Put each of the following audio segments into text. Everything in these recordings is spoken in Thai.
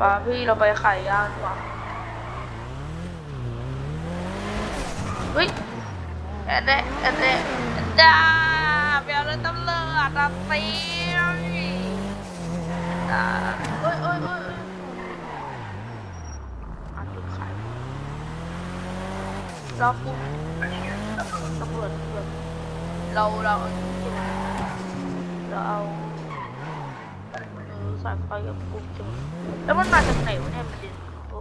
ปาพี่เราไปไขายยาดีกว่าเฮ้ยอันเดะอันเดะจ้าเบลเลยตำรวจตัดเตียงอ่าเอ้ยเอ้ยเอ้ยอ้ยอะจุดขายเราปุ๊บตำรวจตำรวจเราเราเราเอา อสาคอยกับปุ๊บจุดแล้วมันมาจากไหนวะเนี่ยมันดิโอ้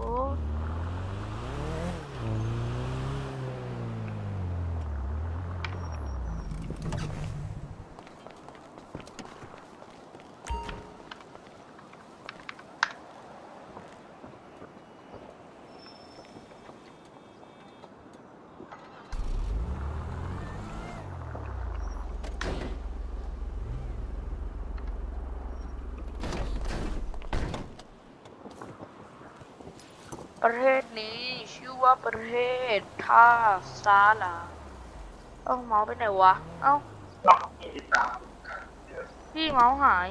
ประเทศนี้ชื่อว่าประเทศท่าซาลา เอ้าเมาส์ไปไหนวะ เอ้าพี่เมาส์หาย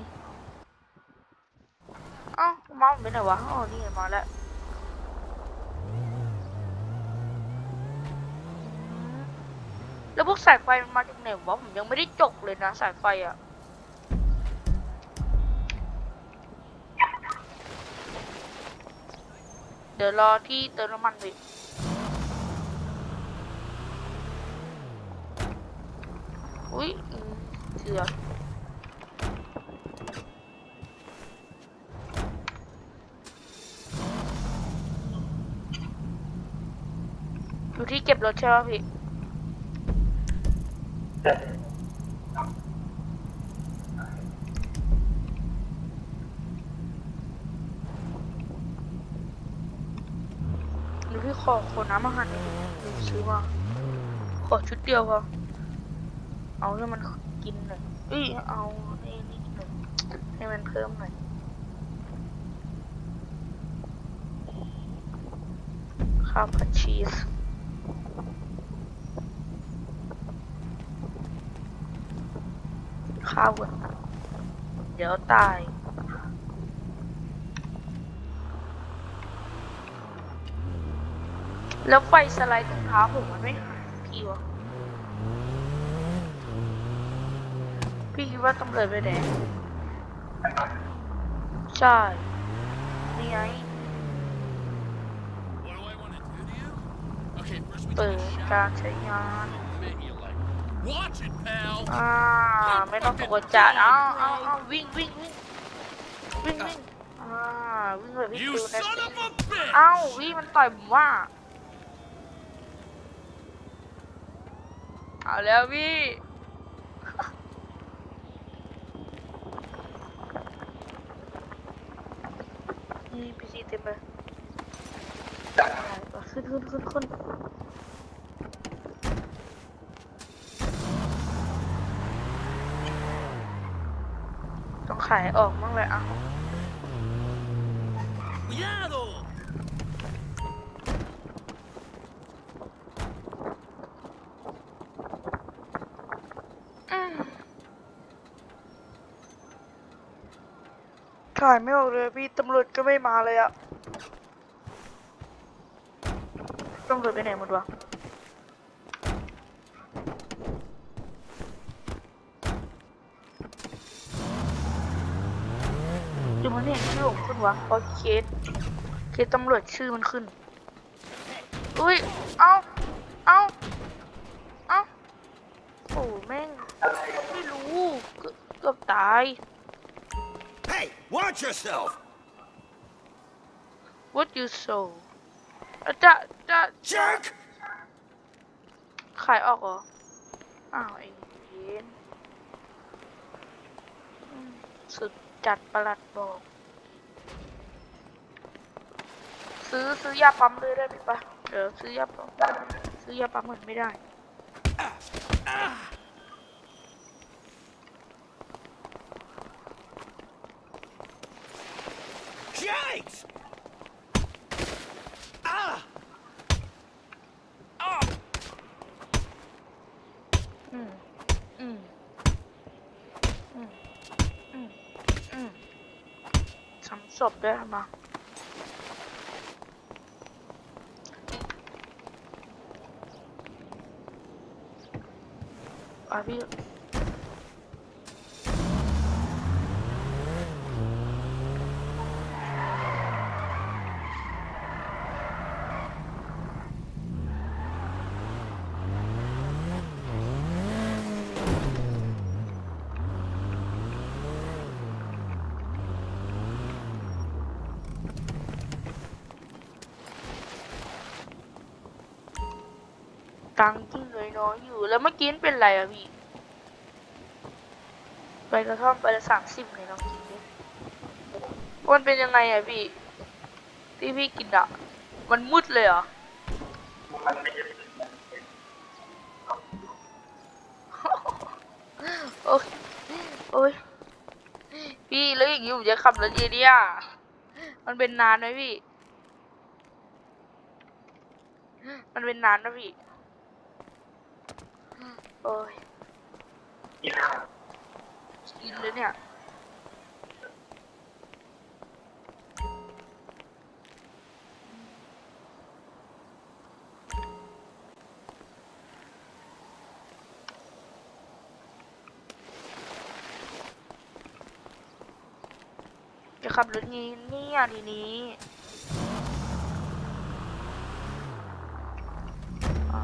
เอ้าเมาส์ไปไหนวะอ๋อนี่มาแล้วแล้วพวกสายไฟมันมาจากไหนวะผมยังไม่ได้จกเลยนะสายไฟอะ เดี๋ยวรอที่เติมน้ำมันไปอุ้ยเสืออยู่ที่เก็บรถใช่ไหมพี่ หรื อขอขอน้ำอาหารหน่อยหรือซื้อมาขอชุดเดียวพอเอาให้มันกินหน่อยเอ้ยเอาไอ้นี่หน่อยให้มันเพิ่มหน่อยข้าวผัดชีสข้าวก่อนเดี๋ยวตาย แล้วไฟสไลด์ตรงเท้าผมมันไม่หายสักทีวะพี่คิดว่าต้องเลยไปไหนใช่นี่ไง What do I want to do to you? Okay, first we เปิ take ด a shower. การใช้งาน Bet you like. Watch it, pal. อ่าไม่ต้องตกใจอ้าวอ้าวอ้าววิ่งวิ่งวิ่งวิ่งวิ่งอ่าวิ่งเลยวิ่ง You ดูนะ son of a bitch! อ้าววิ่งมันต่อยผมว่า เอาแล้วพี่ นี่พีซีเต็มเลยขึ้นขึ้นขึ้นขึ้นต้องขายออกบ้างเลยอะ Cuidado! อืม ขายไม่ออกเลยพี่ตำรวจก็ไม่มาเลยอะตำรวจไปไหนหมดวะดูมันเห็นชื่อผมขึ้นวะเพราะเคสเคสตำรวจชื่อมันขึ้น อุ้ย เอ้า เอ้า เอ้า โอ้แม่ง ไม่รู้ เกือบตาย Hey, watch yourself! What you saw อะจะจะ Jerk! ขายออกเหรอ อ้าวไอ้เย็นอืมสุดจัดประหลัดบอก ซื้อซื้อยาปั๊มเลยได้ไหมปะเดี๋ยวซื้อยาปั๊มซื้อยาปั๊มเหมือนไม่ได้ Yikes! Ah! Oh! Mm. Mm. Mm. Mm. Mm. Thumbs up there, man. Abi ตังค์ยิ่งน้อยๆอยู่ แล้วเมื่อกี้เป็นไรอะพี่ไปกระท่อมไปละสามสิบเลยน้องกินดิมันเป็นยังไงอะพี่ ที่พี่กินอะมันมืดเลยเหรอโอ้ยโอ้ยพี่แล้วอย่างนี้ผมจะขับรถเอเดียมันเป็นนานไหมพี่ มันเป็นนานนะพี่ โอ้ยกินเลยเนี่ย จะขับรถนี้เนี่ยทีนี้อ่า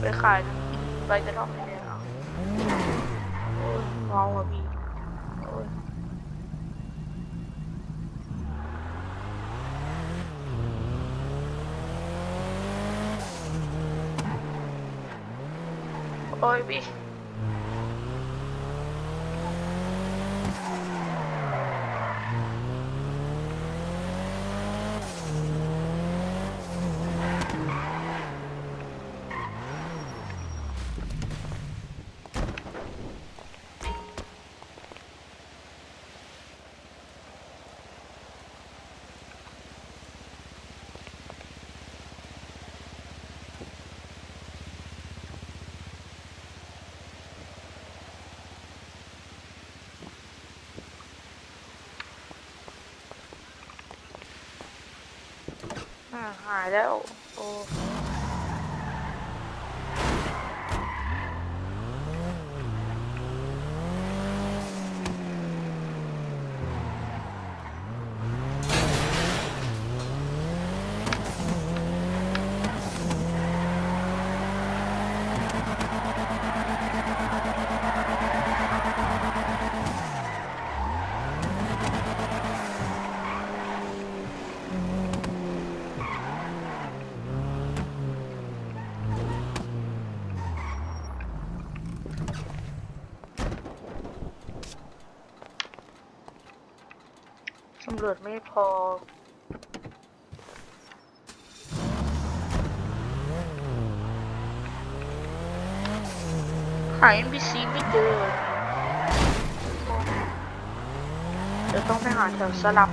ไปขายน้ำกินใบกระท่อมเนี่ยเหรอโอ้ยเมาอะพี่โอ้ยโอ้ยพี่ หายแล้ว โอ้ำรวจไม่พอ หา NPC ไม่เจอเดี๋ยวต้องไปหาแถวสลับ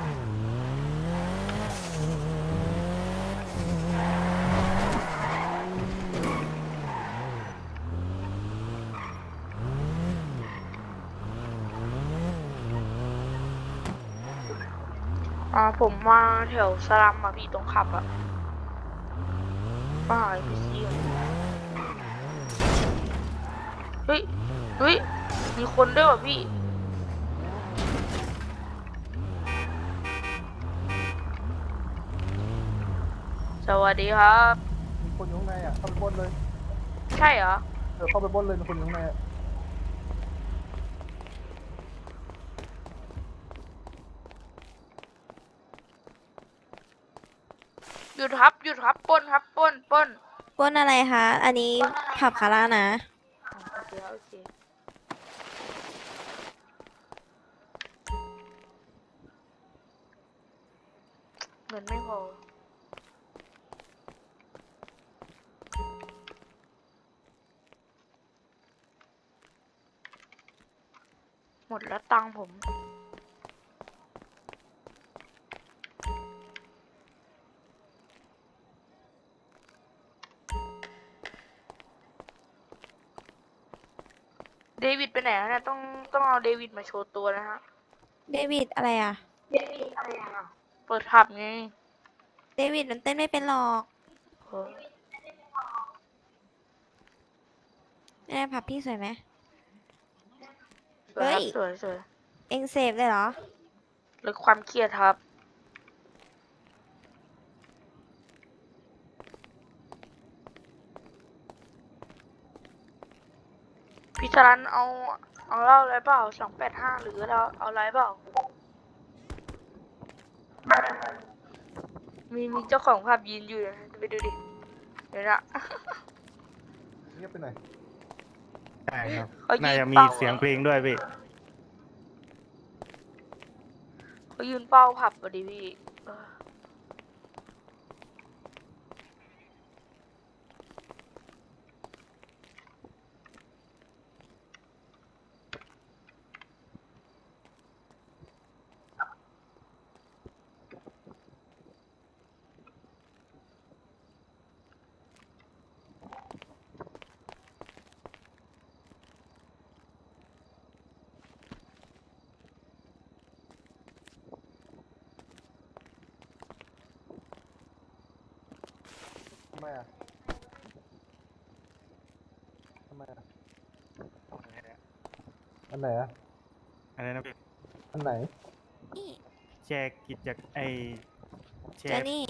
อ่าผมมาแถวสลัมอะพี่ตรงขับอะป้าไอพีซีเฮ้ย เฮ้ย มีคนด้วยว่ะพี่ สวัสดีครับ มีคนอยู่ข้างในอะเข้าไปปล้นเลย ใช่เหรอ เออเข้าไปปล้นเลยมีคนอยู่ข้างในอะ ยุดครับ หยุดครับปล้นครับปล้นปล้นปล้นอะไรคะ อันนี้ผับคาร่านะ อ่าโอเคโอเคเงินไม่พอ หมดแล้วตังค์ผม เดวิดไปไหนแล้วเนี่ยต้องต้องเอาเดวิดมาโชว์ตัวนะฮะ เดวิดอะไรอะ เดวิดอะไรอะ เปิดผับไงเดวิดมันเต้นไม่เป็นหรอกเออแม่ผับพี่สวยไหม สวยครับเฮ้ย สวยสวยเองเสพเลยเหรอ ลดความเครียดครับ พี่ชรันเอาเอาเหล้าอะไรเปล่าสองแปดห้าหรือเราเอาอะไรเปล่า มีมีเจ้าของภาพยืนอยู่นะไปดูดิเดี๋ยวนะเงียบไปหน่อยใช่ครับเขายืนน่าจะมีเป่าเสียงเพลงด้วยพี่เขายืนเป้าผับพอดีพี่ ไมอะทำไมอะอันไหนอะอะไรนะพี่อันไหน นี่แชร์กิจจากไอแชเจร์นี่